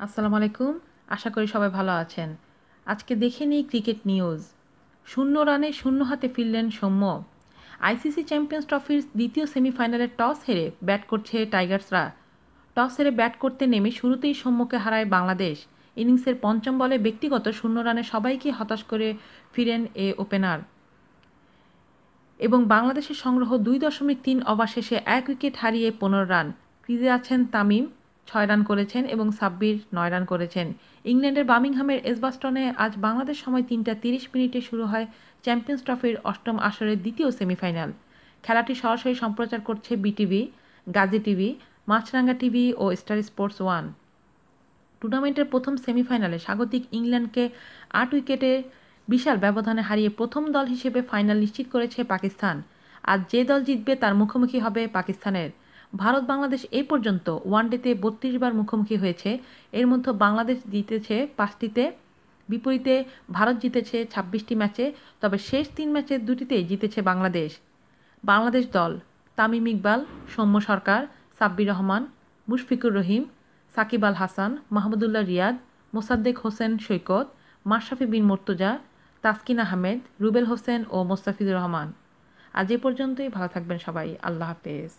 আসসালামু আলাইকুম। আশা করি সবাই ভালো আছেন। আজকে দেখে নিই ক্রিকেট নিউজ। শূন্য রানে শূন্য হাতে ফিরলেন সৌম্য। আইসিসি চ্যাম্পিয়ন্স ট্রফির দ্বিতীয় সেমিফাইনালে টস হেরে ব্যাট করছে টাইগার্সরা। টস হেরে ব্যাট করতে নেমে শুরুতেই সৌম্যকে হারায় বাংলাদেশ। ইনিংসের পঞ্চম বলে ব্যক্তিগত শূন্য রানে সবাইকে হতাশ করে ফিরেন এ ওপেনার। এবং বাংলাদেশের সংগ্রহ দুই দশমিক তিন ওভার শেষে এক উইকেট হারিয়ে পনেরো রান। ক্রিজে আছেন তামিম। ছয় রান করেছেন এবং সাব্বির নয় রান করেছেন। ইংল্যান্ডের বার্মিংহামের এসবাস্টনে আজ বাংলাদেশ সময় তিনটা তিরিশ মিনিটে শুরু হয় চ্যাম্পিয়ন্স ট্রফির অষ্টম আসরের দ্বিতীয় সেমিফাইনাল। খেলাটি সরাসরি সম্প্রচার করছে BTV, Gazi TV, Maasranga TV ও স্টার স্পোর্টস ওয়ান। টুর্নামেন্টের প্রথম সেমিফাইনালে স্বাগতিক ইংল্যান্ডকে আট উইকেটে বিশাল ব্যবধানে হারিয়ে প্রথম দল হিসেবে ফাইনাল নিশ্চিত করেছে পাকিস্তান। আজ যে দল জিতবে তার মুখোমুখি হবে পাকিস্তানের। ভারত বাংলাদেশ এ পর্যন্ত ওয়ানডেতে বত্রিশ বার মুখোমুখি হয়েছে। এর মধ্যে বাংলাদেশ জিতেছে পাঁচটিতে, বিপরীতে ভারত জিতেছে ছাব্বিশটি ম্যাচে, তবে শেষ তিন ম্যাচের দুটিতেই জিতেছে বাংলাদেশ। বাংলাদেশ দল তামিম ইকবাল, সৌম্য সরকার, সাব্বির রহমান, মুশফিকুর রহিম, সাকিব আল হাসান, মাহমুদুল্লাহ রিয়াদ, মোসাদ্দেক হোসেন সৈকত, মাশরাফি বিন মর্তুজা, তাসকিন আহমেদ, রুবেল হোসেন ও মোস্তাফিজুর রহমান। আজ এ পর্যন্তই, ভালো থাকবেন সবাই। আল্লাহ হাফেজ।